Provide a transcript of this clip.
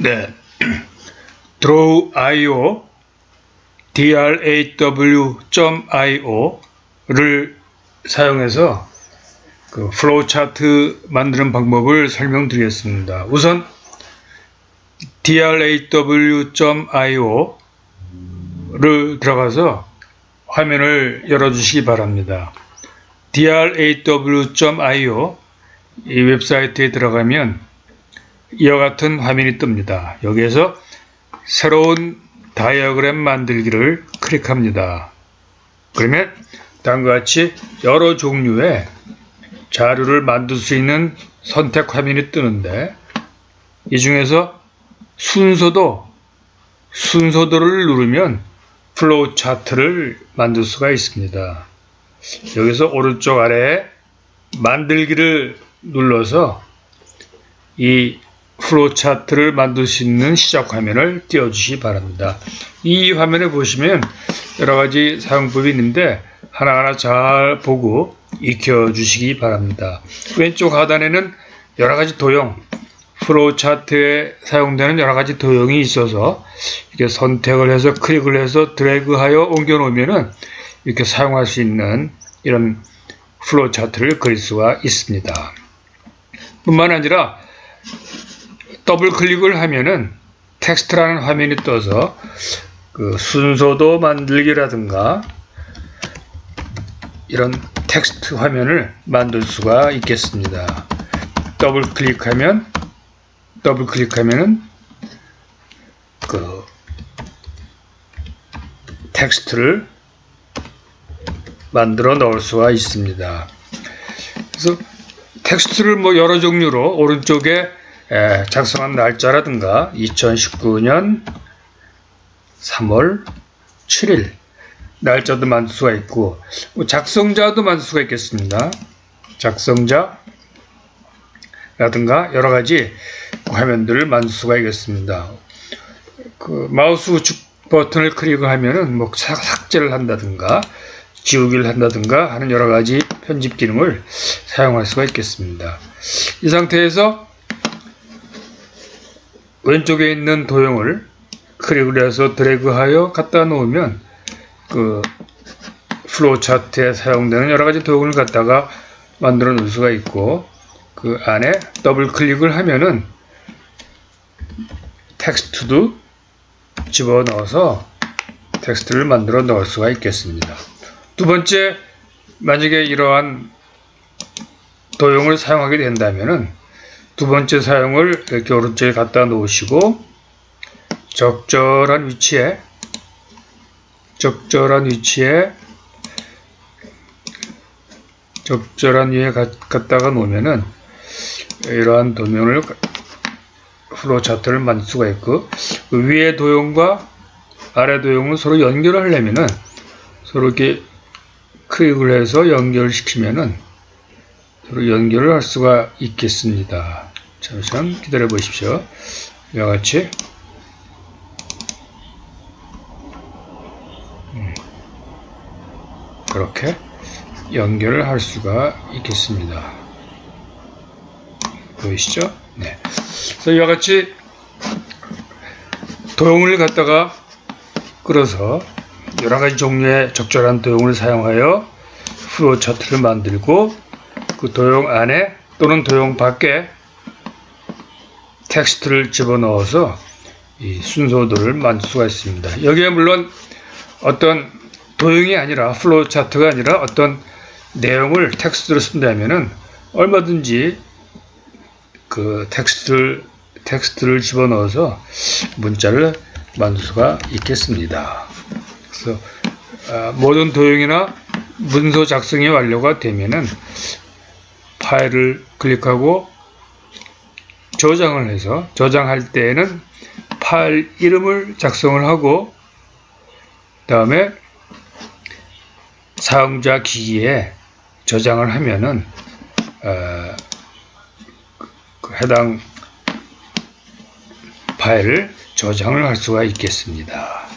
네. draw.io draw.io를 사용해서 그 플로우 차트 만드는 방법을 설명드리겠습니다. 우선 draw.io를 들어가서 화면을 열어주시기 바랍니다. draw.io 이 웹사이트에 들어가면 이와 같은 화면이 뜹니다. 여기에서 새로운 다이어그램 만들기를 클릭합니다. 그러면 다음과 같이 여러 종류의 자료를 만들 수 있는 선택 화면이 뜨는데 이 중에서 순서도 순서도를 누르면 플로우 차트를 만들 수가 있습니다. 여기서 오른쪽 아래에 만들기를 눌러서 이 플로우 차트를 만들 수 있는 시작 화면을 띄워주시기 바랍니다. 이 화면에 보시면 여러 가지 사용법이 있는데 하나하나 잘 보고 익혀주시기 바랍니다. 왼쪽 하단에는 여러 가지 도형, 플로우 차트에 사용되는 여러 가지 도형이 있어서 이렇게 선택을 해서 클릭을 해서 드래그하여 옮겨 놓으면은 이렇게 사용할 수 있는 이런 플로우 차트를 그릴 수가 있습니다. 뿐만 아니라 더블 클릭을 하면은 텍스트라는 화면이 떠서 그 순서도 만들기라든가 이런 텍스트 화면을 만들 수가 있겠습니다. 더블 클릭하면 더블 클릭하면은 그 텍스트를 만들어 넣을 수가 있습니다. 그래서 텍스트를 뭐 여러 종류로 오른쪽에 작성한 날짜라든가 2019년 3월 7일 날짜도 만들 수가 있고 뭐 작성자도 만들 수가 있겠습니다. 작성자 라든가 여러 가지 화면들을 만들 수가 있겠습니다. 그 마우스 우측 버튼을 클릭하면은 뭐 삭제를 한다든가 지우기를 한다든가 하는 여러 가지 편집 기능을 사용할 수가 있겠습니다. 이 상태에서 왼쪽에 있는 도형을 클릭을 해서 드래그하여 갖다 놓으면 그 플로우 차트에 사용되는 여러 가지 도형을 갖다가 만들어 놓을 수가 있고 그 안에 더블 클릭을 하면은 텍스트도 집어넣어서 텍스트를 만들어 넣을 수가 있겠습니다. 두 번째, 만약에 이러한 도형을 사용하게 된다면은 두 번째 사용을 이렇게 오른쪽에 갖다 놓으시고 적절한 위치에 적절한 위치에 적절한 위에 갖다가 놓으면은 이러한 도면을 플로우 차트를 만들 수가 있고 그 위에 도형과 아래 도형을 서로 연결을 하려면은 서로 이렇게 클릭을 해서 연결시키면은 서로 연결을 할 수가 있겠습니다. 잠시만 기다려 보십시오. 이와 같이 음, 그렇게 연결을 할 수가 있겠습니다. 보이시죠? 네. 그래서 이와 같이 도형을 갖다가 끌어서 여러 가지 종류의 적절한 도형을 사용하여 플로우 차트를 만들고 그 도형 안에 또는 도형 밖에 텍스트를 집어넣어서 이 순서도를 만들 수가 있습니다. 여기에 물론 어떤 도형이 아니라 플로우 차트가 아니라 어떤 내용을 텍스트로 쓴다면은 얼마든지 그 텍스트를 텍스트를 집어넣어서 문자를 만들 수가 있겠습니다. 그래서 아, 모든 도형이나 문서 작성이 완료가 되면은 파일을 클릭하고 저장을 해서 저장할 때에는 파일 이름을 작성을 하고 다음에 사용자 기기에 저장을 하면은 어, 그 해당 파일을 저장을 할 수가 있겠습니다.